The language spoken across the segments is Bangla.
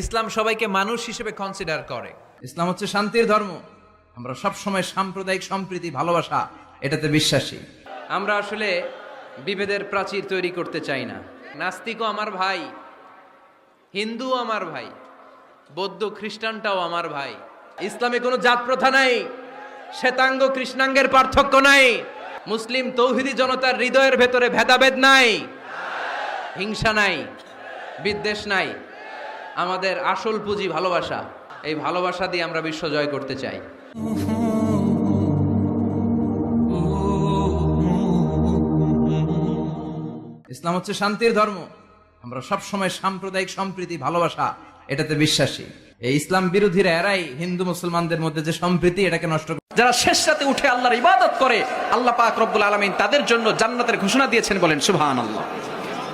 ইসলাম সবাইকে মানুষ হিসেবে কনসিডার করে। ইসলাম হচ্ছে শান্তির ধর্ম। আমরা সব সময় সাম্প্রদায়িক সম্প্রীতি ভালোবাসা এটাতে বিশ্বাসী। আমরা আসলে বিভেদের প্রাচীর তৈরি করতে চাই না। নাস্তিকও আমার ভাই হিন্দুও আমার ভাই বৌদ্ধ খ্রিস্টানটাও আমার ভাই। ইসলামে কোনো জাত প্রথা নাই শ্বেতাঙ্গ কৃষ্ণাঙ্গের পার্থক্য নাই মুসলিম তৌহিদি জনতার হৃদয়ের ভেতরে ভেদাভেদ নাই হিংসা নাই বিদ্বেষ নাই। আমাদের আসল পুঁজি ভালোবাসা। এই ভালোবাসা দিয়ে আমরা বিশ্ব জয় করতে চাই। ইসলাম হচ্ছে শান্তির ধর্ম। আমরা সব সময় সাম্প্রদায়িক সম্প্রীতি, ভালোবাসা, এটাতে বিশ্বাসী। এই ইসলাম বিরোধীরা এরাই হিন্দু মুসলমানদের মধ্যে যে সম্প্রীতি, এটাকে নষ্ট করে। যারা শেষ রাতে উঠে আল্লাহর ইবাদত করে, আল্লাহ পাক রব্বুল আলমিন তাদের জন্য জান্নাতের ঘোষণা দিয়েছেন বলেন সুবহান আল্লাহ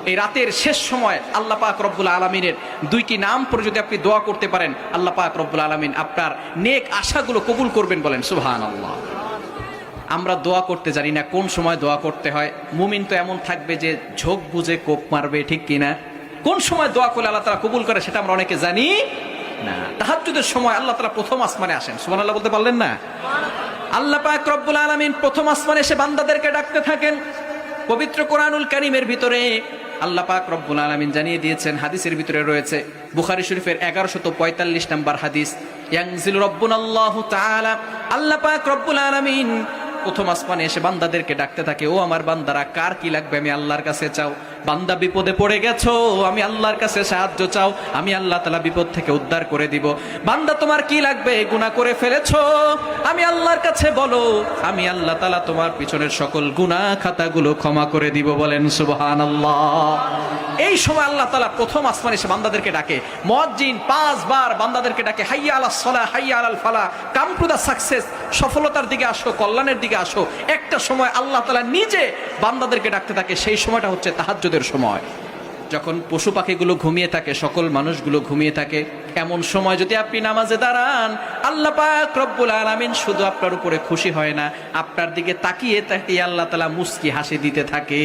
এই রাতের শেষ সময় আল্লাহ পাক রব্বুল আলমিনের দুইটি নাম পরে যদি আপনি দোয়া করতে পারেন, আল্লাহ পাক রব্বুল আলমিন আপনার নেক আশাগুলো কবুল করবেন বলেন সুবহান আল্লাহ আমরা দোয়া করতে জানি না কোন সময় দোয়া করতে হয়। মুমিন তো এমন থাকবে যে ঝোঁক বুঝে কোপ মারবে, ঠিক কিনা কোন সময় দোয়া করলে আল্লাহ তারা কবুল করে সেটা আমরা অনেকে জানি না। তাহাজ্জুদের সময় আল্লাহ তারা প্রথম আসমানে আসেন, সুবহানাল্লাহ বলতে পারলেন না? আল্লাহ পাক রব্বুল আলামিন প্রথম আসমানে এসে বান্দাদেরকে ডাকতে থাকেন। পবিত্র কোরআনুল কারিমের ভিতরে আল্লাহ পাক রব্বুল আলমিন জানিয়ে দিয়েছেন, হাদিসের ভিতরে রয়েছে, বুখারি শরীফের এগারোশত পঁয়তাল্লিশ নম্বর হাদিস, ইয়াংজিল রব্বুল আল্লাহ পাক রব্বুল আলমিন প্রথম আসমানে এসে বান্দাদেরকে ডাকতে থাকে, ও আমার বান্দারা, কার কি লাগবে আমি আল্লাহর কাছে চাও? বান্দা বিপদে পড়ে গেছো, আমি আল্লাহর কাছে সাহায্য চাও, আমি আল্লাহ তালা বিপদ থেকে উদ্ধার করে দিব। বান্দা, তোমার কি লাগবে? গুনাহ করে ফেলেছো? আমি আল্লাহর কাছে বলো, আমি আল্লাহ তালা তোমার পিছনের সকল গুনাহ খাতাগুলো ক্ষমা করে দিব বলেন সুবহান আল্লাহ এই সময় আল্লাহ তালা প্রথম আসমান এসে বান্দাদেরকে ডাকে। মজ্জিন পাঁচবার বান্দাদেরকে ডাকে, হাইয়া আলা সলা হাইয়া আলাল ফালা কাম টু দা সাকসেস, সফলতার দিকে আসো, কল্যাণের দিকে আসো। একটা সময় আল্লাহ তালা নিজে বান্দাদেরকে ডাকতে থাকে, সেই সময়টা হচ্ছে তাহাজ্জুদের সময়। যখন পশু পাখিগুলো ঘুমিয়ে থাকে, সকল মানুষগুলো ঘুমিয়ে থাকে, এমন সময় যদি আপনি নামাজে দাঁড়ান, আল্লাহ পাক রব্বুল আলামিন শুধু আপনার উপরে খুশি হয় না, আপনার দিকে তাকিয়ে তাকিয়ে আল্লাহ তালা মুস্কি হাসি দিতে থাকে।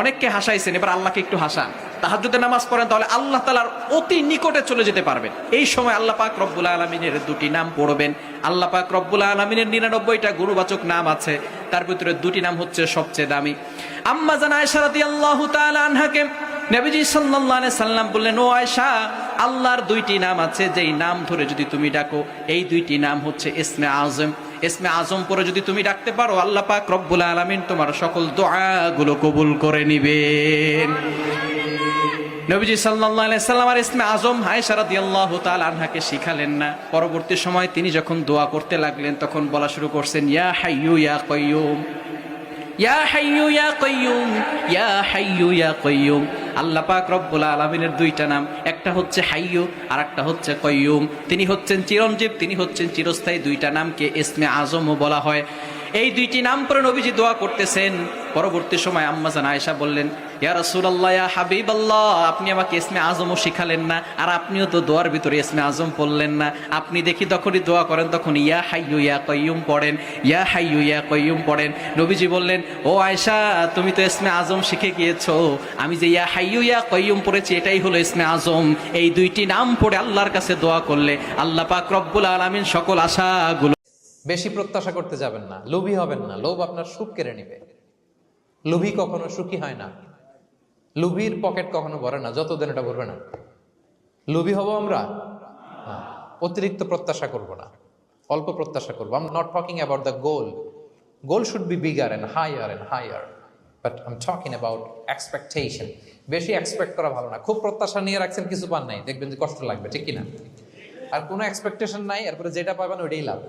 অনেককে হাসাইছেন, এবার আল্লাহকে একটু হাসান। তাহাজ্জুদের নামাজ পড়েন, তাহলে আল্লাহ তালার অতি নিকটে চলে যেতে পারবেন। এই সময় আল্লাহ পাক রব্বুল আলমিনের দুটি নাম পড়বেন। আল্লাহ পাক রব্বুল আলমিনের নিরানব্বইটা গুরুবাচক নাম আছে, তার ভিতরে দুটি নাম হচ্ছে সবচেয়ে দামি। আম্মা জান আয়সা রাদিয়াল্লাহু তাআলা আনহাকে নবীজি আলাইহি সাল্লাম বললেন, ও আয়েশা, আল্লাহর দুইটি নাম আছে, যেই নাম ধরে যদি তুমি ডাকো, এই দুইটি নাম হচ্ছে ইসমে আজম। ইসমে আজম পরে যদি তুমি ডাকতে পারো, আল্লাহ পাক রব্বুল আলামিন তোমার সকল দোয়াগুলো কবুল করে নিবেন। নবীজি সাল্লাল্লাহু আলাইহি সাল্লাম আর ইসমে আজম আয়েশা রাদিয়াল্লাহু তাআলা আনহাকে শিখালেন না। পরবর্তী সময় তিনি যখন দোয়া করতে লাগলেন, তখন বলা শুরু করছেন, ইয়া হাইয়ু, ইয়া কাইয়ুম, ইয়া হাইয়ু, ইয়া কাইয়ুম, ইয়া হাইয়ু, ইয়া কাইয়ুম। আল্লাহ পাক রব্বুল আলামিনের দুইটা নাম একটা হচ্ছে হাইয়ু আর একটা হচ্ছে কয়ুম তিনি হচ্ছেন চিরঞ্জীব, তিনি হচ্ছেন চিরস্থায়ী। দুইটা নামকে ইসমে আজমও বলা হয়। এই দুইটি নাম পরে নবীজি দোয়া করতেছেন। পরবর্তী সময় আম্মাজান আয়েশা বললেন, ইয়া রাসূলুল্লাহ, ইয়া হাবিবাল্লাহ, আপনি আমাকে ইসমে আজমও শিখালেন না, আর আপনিও তো দোয়ার ভিতরে ইসমে আজম পড়লেন না। আপনি দেখি তখনই দোয়া করেন তখন ইয়া হাইয়ু ইয়া কাইয়ুম পড়েন, ইয়া হাইয়ু ইয়া কাইয়ুম পড়েন। নবীজি বললেন, ও আয়েশা, তুমি তো ইসমে আজম শিখে গিয়েছো। আমি যে ইয়া হাইয়ু ইয়া কাইয়ুম পড়েছি, এটাই হলো ইসমে আজম। এই দুইটি নাম পড়ে আল্লাহর কাছে দোয়া করলে আল্লাহ পাক রব্বুল আলামিন সকল আশাগুলো বেশি প্রত্যাশা করতে যাবেন না, লোভী হবেন না, লোভ আপনার সুখ কেড়ে নেবে। লোভী কখনো সুখী হয় না, লোভীর পকেট কখনো ভরে না, যতদিন এটা ভরবে না। লোভী হব আমরা। অতিরিক্ত প্রত্যাশা করব না, অল্প প্রত্যাশা করব। I'm not talking about the goal goal should be bigger and higher and higher but I'm talking about expectation বেশি এক্সপেক্ট করা ভালো না। খুব প্রত্যাশা নিয়ে রাখছেন, কিছু পান নাই, দেখবেন যে কষ্ট লাগবে, ঠিক কিনা? আর কোনো এক্সপেকটেশন নাই, এরপরে যেটা পাবেন ওইটাই লাভ।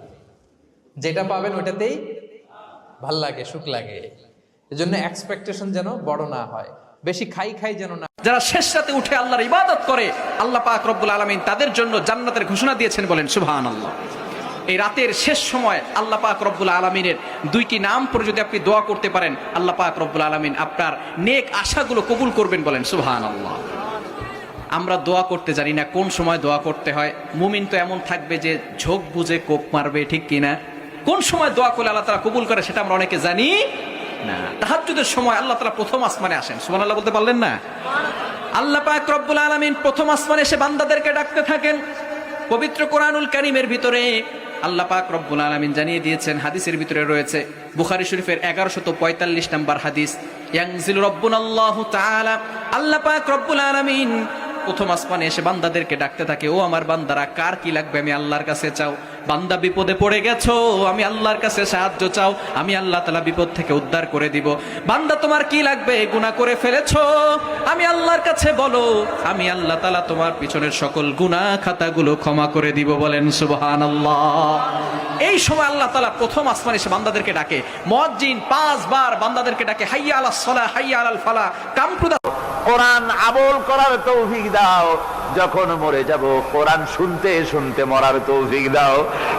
যেটা পাবেন ওইটাতেই ভালো লাগে, সুখ লাগে। এজন্য এক্সপেকটেশন যেন বড় না হয়, বেশি খাই খাই যেন না যারা শেষ রাতে উঠে আল্লাহর ইবাদত করে, আল্লাহ পাক রব্বুল আলামিন তাদের জন্য জান্নাতের ঘোষণা দিয়েছেন বলেন, সুবহানাল্লাহ। এই রাতের শেষ সময় আল্লাহ পাক রব্বুল আলমিনের দুইটি নাম পরে যদি আপনি দোয়া করতে পারেন, আল্লাহ পাক রব্বুল আলমিন আপনার নেক আশাগুলো কবুল করবেন বলেন সুবহান আল্লাহ আমরা দোয়া করতে জানি না কোন সময় দোয়া করতে হয়, মুমিন তো এমন থাকবে যে ঝোঁক বুঝে কোপ মারবে, ঠিক কিনা? কোন সময় দোয়া করলে আল্লাহ তারা কবুল করে সেটা আমরা অনেকে জানি না। তাহাজ্জুদের সময় আল্লাহ তারা প্রথম আসমানে আসেন। সুবহানাল্লাহ বলতে পারলেন না? আল্লাহ পাক রব্বুল আলামিন প্রথম আসমানে এসে বান্দাদেরকে ডাকতে থাকেন। পবিত্র কোরআনুল কারিমের ভিতরে আল্লাহ পাক রব্বুল আলামিন জানিয়ে দিয়েছেন, হাদিসের ভিতরে রয়েছে, বুখারি শরীফের এগারোশত পঁয়তাল্লিশ নম্বর হাদিস, ইয়াংজিল রব্বুন আল্লাহ তাআলা। আল্লাহ পাক রব্বুল আলামিন প্রথম আসমানে এসে বান্দাদেরকে ডাকতে থাকে, ও আমার বান্দারা, কার কি লাগবে? আমি আল্লাহর কাছে চাও। বান্দা বিপদে পড়ে গেছো, আমি আল্লাহর কাছে সাহায্য চাও। আমি আল্লাহ তালা বিপদ থেকে উদ্ধার করে দিব। বান্দা, তোমার কি লাগবে? গুনাহ করে ফেলেছো। আমি আল্লাহর কাছে বলো, আমি আল্লাহ তালা তোমার পিছনের সকল গুনাহ খাতাগুলো ক্ষমা করে দিব বলেন সুবহান আল্লাহ এই সময় আল্লাহ তালা প্রথম আসমান এসে বান্দাদেরকে ডাকে। মজ্জিন পাঁচবার বান্দাদেরকে ডাকে, হাইয়া আলাহ সলা হাইয়া আলাল ফালা কামপ্রুদা কোরআন আবল করার তৌফিক দাও। যখন মরে যাব, কোরআন শুনতে শুনতে মরার তৌফিক দাও।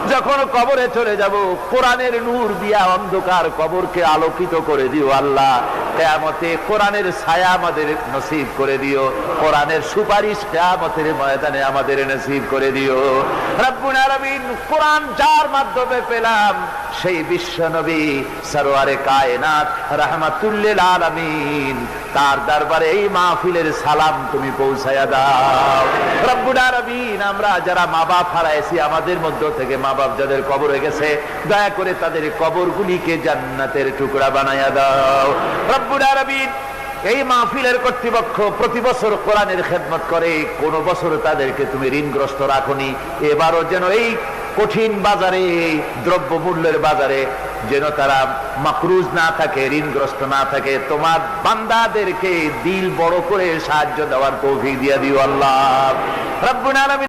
যখন কবরে চলে যাব, কোরআনের নূর দিয়া অন্ধকার কবরকে আলোকিত করে দিও আল্লাহ। কেয়ামতে কোরআনের ছায়া আমাদের নসিব করে দিও। কোরআনের সুপারিশ কেয়ামতের ময়দানে আমাদের নসিব করে দিও। রব্বুল আলামিন কোরআন যার মাধ্যমে পেলাম, সেই বিশ্ব নবী সরোয়ারে কায়নাত আলামিন, তার দরবারে এই মাহফিলের সালাম তুমি পৌঁছায়া দাও। রব্বুল আলামিন, আমরা যারা মা বাপ হারাইছি, আমাদের মধ্য থেকে মা বাপ যাদের কবর হয়ে গেছে, দয়া করে তাদের কবরগুলিকে জান্নাতের টুকরা বানায়া দাও। আলামিন এই মাহফিলের কর্তৃপক্ষ প্রতি বছর কোরআনের খেদমত করে, কোন বছর তাদেরকে তুমি ঋণগ্রস্ত রাখনি। এবারও যেন এই কঠিন বাজারে দ্রব্য মূল্যের বাজারে যেন তারা মাকরুজ না থাকে, ঋণগ্রস্ত না থাকে, তোমার বান্দাদেরকে দিল বড় করে সাহায্য দেওয়ার তৌফিক দিয়া দিও আল্লাহ। রব্বুল আলামিন